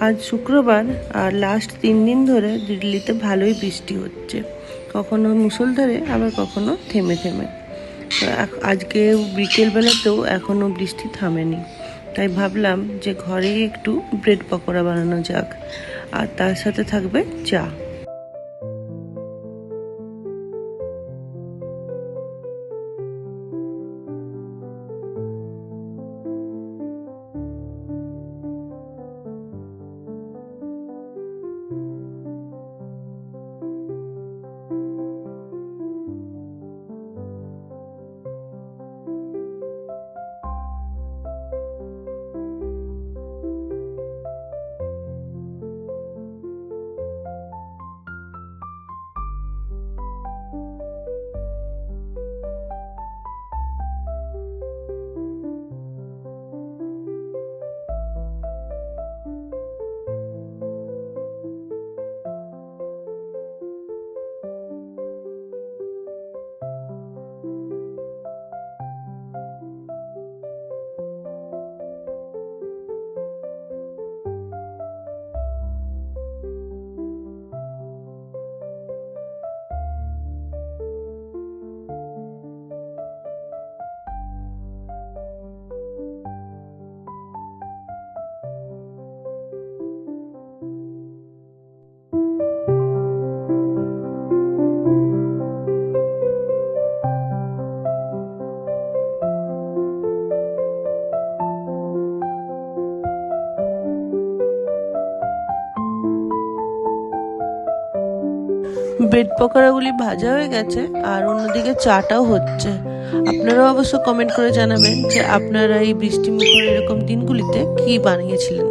আজ শুক্রবার আর লাস্ট তিন দিন ধরে দিল্লিতে ভালোই বৃষ্টি হচ্ছে। কখনো মুষলধারে, আবার কখনো থেমে থেমে। আজকে বিকেলবেলাতেও এখনও বৃষ্টি থামেনি। তাই ভাবলাম যে ঘরেই একটু ব্রেড পকোড়া বানানো যাক। আর তার সাথে থাকবে চা। ব্রেড পকোড়াগুলি ভাজা হয়ে গেছে আর অন্যদিকে চাটাও হচ্ছে। আপনারাও অবশ্য কমেন্ট করে জানাবেন যে আপনারা এই বৃষ্টিমুখর এরকম দিনগুলিতে কি বানিয়েছিলেন।